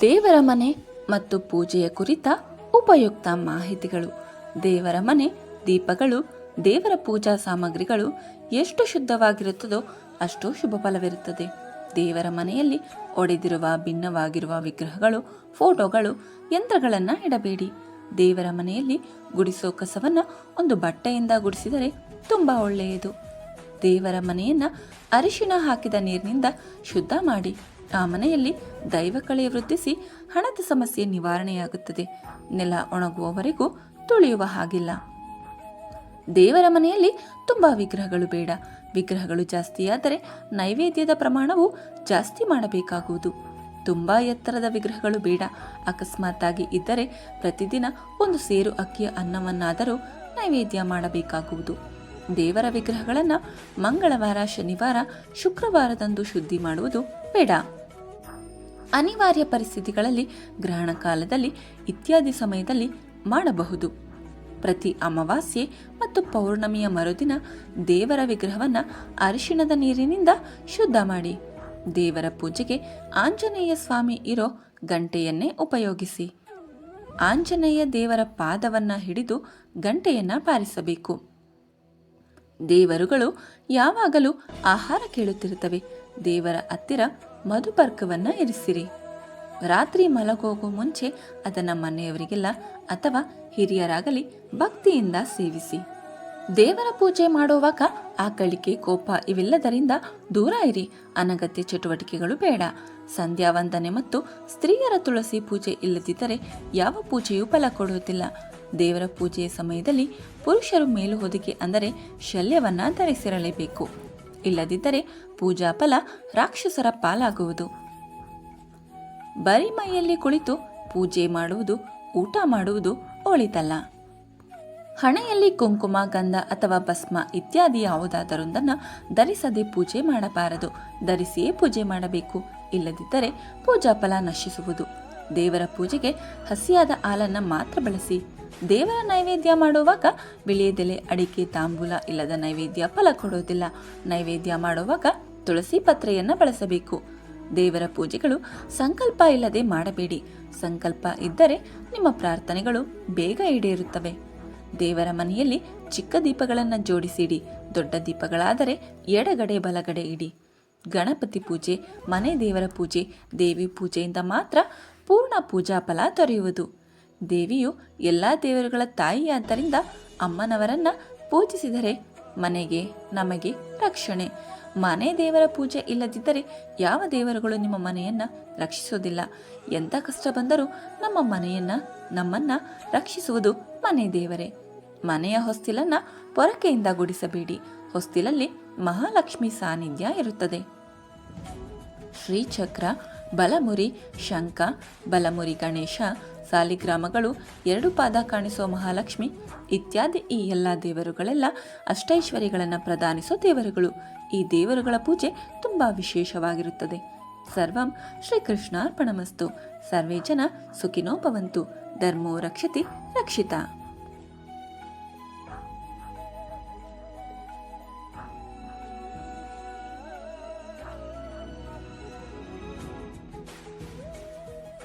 ದೇವರ ಮನೆ ಮತ್ತು ಪೂಜೆಯ ಕುರಿತ ಉಪಯುಕ್ತ ಮಾಹಿತಿಗಳು. ದೇವರ ಮನೆ, ದೀಪಗಳು, ದೇವರ ಪೂಜಾ ಸಾಮಗ್ರಿಗಳು ಎಷ್ಟು ಶುದ್ಧವಾಗಿರುತ್ತದೋ ಅಷ್ಟು ಶುಭ ಫಲವಿರುತ್ತದೆ. ದೇವರ ಮನೆಯಲ್ಲಿ ಒಡೆದಿರುವ, ಭಿನ್ನವಾಗಿರುವ ವಿಗ್ರಹಗಳು, ಫೋಟೋಗಳು, ಯಂತ್ರಗಳನ್ನು ಇಡಬೇಡಿ. ದೇವರ ಮನೆಯಲ್ಲಿ ಗುಡಿಸೋ ಕಸವನ್ನು ಒಂದು ಬಟ್ಟೆಯಿಂದ ಗುಡಿಸಿದರೆ ತುಂಬ ಒಳ್ಳೆಯದು. ದೇವರ ಮನೆಯನ್ನ ಅರಿಶಿಣ ಹಾಕಿದ ನೀರಿನಿಂದ ಶುದ್ಧ ಮಾಡಿ. ಆ ಮನೆಯಲ್ಲಿ ದೈವಕಳೆ ವೃದ್ಧಿಸಿ ಹಣದ ಸಮಸ್ಯೆ ನಿವಾರಣೆಯಾಗುತ್ತದೆ. ನೆಲ ಒಣಗುವವರೆಗೂ ತುಳಿಯುವ ಹಾಗಿಲ್ಲ. ದೇವರ ಮನೆಯಲ್ಲಿ ತುಂಬ ವಿಗ್ರಹಗಳು ಬೇಡ. ವಿಗ್ರಹಗಳು ಜಾಸ್ತಿಯಾದರೆ ನೈವೇದ್ಯದ ಪ್ರಮಾಣವು ಜಾಸ್ತಿ ಮಾಡಬೇಕಾಗುವುದು. ತುಂಬ ಎತ್ತರದ ವಿಗ್ರಹಗಳು ಬೇಡ. ಅಕಸ್ಮಾತ್ತಾಗಿ ಇದ್ದರೆ ಪ್ರತಿದಿನ ಒಂದು ಸೇರು ಅಕ್ಕಿಯ ಅನ್ನವನ್ನಾದರೂ ನೈವೇದ್ಯ ಮಾಡಬೇಕಾಗುವುದು. ದೇವರ ವಿಗ್ರಹಗಳನ್ನು ಮಂಗಳವಾರ, ಶನಿವಾರ, ಶುಕ್ರವಾರದಂದು ಶುದ್ಧಿ ಮಾಡುವುದು ಬೇಡ. ಅನಿವಾರ್ಯ ಪರಿಸ್ಥಿತಿಗಳಲ್ಲಿ ಗ್ರಹಣ ಕಾಲದಲ್ಲಿ ಇತ್ಯಾದಿ ಸಮಯದಲ್ಲಿ ಮಾಡಬಹುದು. ಪ್ರತಿ ಅಮಾವಾಸ್ಯೆ ಮತ್ತು ಪೌರ್ಣಮಿಯ ಮರುದಿನ ದೇವರ ವಿಗ್ರಹವನ್ನು ಅರಿಶಿಣದ ನೀರಿನಿಂದ ಶುದ್ಧ ಮಾಡಿ. ದೇವರ ಪೂಜೆಗೆ ಆಂಜನೇಯ ಸ್ವಾಮಿ ಇರೋ ಗಂಟೆಯನ್ನೇ ಉಪಯೋಗಿಸಿ. ಆಂಜನೇಯ ದೇವರ ಪಾದವನ್ನ ಹಿಡಿದು ಗಂಟೆಯನ್ನ ಬಾರಿಸಬೇಕು ದೇವರುಗಳು ಯಾವಾಗಲೂ ಆಹಾರ ಕೇಳುತ್ತಿರುತ್ತವೆ. ದೇವರ ಹತ್ತಿರ ಮಧುಪರ್ಕವನ್ನ ಇರಿಸಿರಿ. ರಾತ್ರಿ ಮಲಗೋಗೋ ಮುಂಚೆ ಅದನ್ನು ಮನೆಯವರಿಗೆಲ್ಲ ಅಥವಾ ಹಿರಿಯರಾಗಲಿ ಭಕ್ತಿಯಿಂದ ಸೇವಿಸಿ. ದೇವರ ಪೂಜೆ ಮಾಡುವಾಗ ಆಕಳಿಕೆ ಕೋಪ ಇವೆಲ್ಲದರಿಂದ ದೂರ ಇರಿ. ಅನಗತ್ಯ ಚಟುವಟಿಕೆಗಳು ಬೇಡ. ಸಂಧ್ಯಾವಂದನೆ ಮತ್ತು ಸ್ತ್ರೀಯರ ತುಳಸಿ ಪೂಜೆ ಇಲ್ಲದಿದ್ದರೆ ಯಾವ ಪೂಜೆಯೂ ಫಲ ಕೊಡುವುದಿಲ್ಲ. ದೇವರ ಪೂಜೆಯ ಸಮಯದಲ್ಲಿ ಪುರುಷರು ಮೇಲು ಹೊದಿಕೆ ಅಂದರೆ ಶಲ್ಯವನ್ನು ಧರಿಸಿರಲೇಬೇಕು. ಇಲ್ಲದಿದ್ದರೆ ಪೂಜಾ ಫಲ ರಾಕ್ಷಸರ ಪಾಲಾಗುವುದು. ಬರಿ ಮೈಯಲ್ಲಿ ಕುಳಿತು ಪೂಜೆ ಮಾಡುವುದು, ಊಟ ಮಾಡುವುದು ಒಳಿತಲ್ಲ. ಹಣೆಯಲ್ಲಿ ಕುಂಕುಮ, ಗಂಧ ಅಥವಾ ಭಸ್ಮ ಇತ್ಯಾದಿ ಯಾವುದಾದರೊಂದನ್ನು ಧರಿಸದೆ ಪೂಜೆ ಮಾಡಬಾರದು. ಧರಿಸಿಯೇ ಪೂಜೆ ಮಾಡಬೇಕು. ಇಲ್ಲದಿದ್ದರೆ ಪೂಜಾ ಫಲ ನಶಿಸುವುದು. ದೇವರ ಪೂಜೆಗೆ ಹಸಿಯಾದ ಹಾಲನ್ನು ಮಾತ್ರ ಬಳಸಿ. ದೇವರ ನೈವೇದ್ಯ ಮಾಡುವಾಗ ಬಿಳಿಯದೆಲೆ, ಅಡಿಕೆ, ತಾಂಬೂಲ ಇಲ್ಲದ ನೈವೇದ್ಯ ಫಲ ಕೊಡೋದಿಲ್ಲ ನೈವೇದ್ಯ ಮಾಡುವಾಗ ತುಳಸಿ ಪತ್ರೆಯನ್ನು ಬಳಸಬೇಕು. ದೇವರ ಪೂಜೆಗಳು ಸಂಕಲ್ಪ ಇಲ್ಲದೆ ಮಾಡಬೇಡಿ. ಸಂಕಲ್ಪ ಇದ್ದರೆ ನಿಮ್ಮ ಪ್ರಾರ್ಥನೆಗಳು ಬೇಗ ಈಡೇರುತ್ತವೆ. ದೇವರ ಮನೆಯಲ್ಲಿ ಚಿಕ್ಕ ದೀಪಗಳನ್ನು ಜೋಡಿಸಿಡಿ. ದೊಡ್ಡ ದೀಪಗಳಾದರೆ ಎಡಗಡೆ ಬಲಗಡೆ ಇಡಿ. ಗಣಪತಿ ಪೂಜೆ, ಮನೆ ದೇವರ ಪೂಜೆ, ದೇವಿ ಪೂಜೆಯಿಂದ ಮಾತ್ರ ಪೂರ್ಣ ಪೂಜಾ ಫಲ ದೊರೆಯುವುದು. ದೇವಿಯು ಎಲ್ಲ ದೇವರುಗಳ ತಾಯಿಯಾದ್ದರಿಂದ ಅಮ್ಮನವರನ್ನ ಪೂಜಿಸಿದರೆ ಮನೆಗೆ, ನಮಗೆ ರಕ್ಷಣೆ. ಮನೆ ದೇವರ ಪೂಜೆ ಇಲ್ಲದಿದ್ದರೆ ಯಾವ ದೇವರುಗಳು ನಿಮ್ಮ ಮನೆಯನ್ನ ರಕ್ಷಿಸೋದಿಲ್ಲ ಎಂಥ ಕಷ್ಟ ಬಂದರೂ ನಮ್ಮ ಮನೆಯನ್ನ, ನಮ್ಮನ್ನ ರಕ್ಷಿಸುವುದು ಮನೆ ದೇವರೇ. ಮನೆಯ ಹೊಸ್ತಿಲನ್ನ ಪೊರಕೆಯಿಂದ ಗುಡಿಸಬೇಡಿ. ಹೊಸ್ತಿಲಲ್ಲಿ ಮಹಾಲಕ್ಷ್ಮಿ ಸಾನ್ನಿಧ್ಯ ಇರುತ್ತದೆ. ಶ್ರೀಚಕ್ರ ಬಲಮುರಿ, ಶಂಖ, ಬಲಮುರಿ ಗಣೇಶ, ಸಾಲಿಗ್ರಾಮಗಳು, ಎರಡು ಪಾದ ಕಾಣಿಸೋ ಮಹಾಲಕ್ಷ್ಮಿ ಇತ್ಯಾದಿ ಈ ಎಲ್ಲ ದೇವರುಗಳೆಲ್ಲ ಅಷ್ಟೈಶ್ವರ್ಯಗಳನ್ನು ಪ್ರದಾನಿಸೋ ದೇವರುಗಳು. ಈ ದೇವರುಗಳ ಪೂಜೆ ತುಂಬ ವಿಶೇಷವಾಗಿರುತ್ತದೆ. ಸರ್ವಂ ಶ್ರೀಕೃಷ್ಣಾರ್ಪಣಮಸ್ತು. ಸರ್ವೇ ಜನ ಸುಖಿನೋಪವಂತು. ಧರ್ಮೋ ರಕ್ಷತಿ ರಕ್ಷಿತ.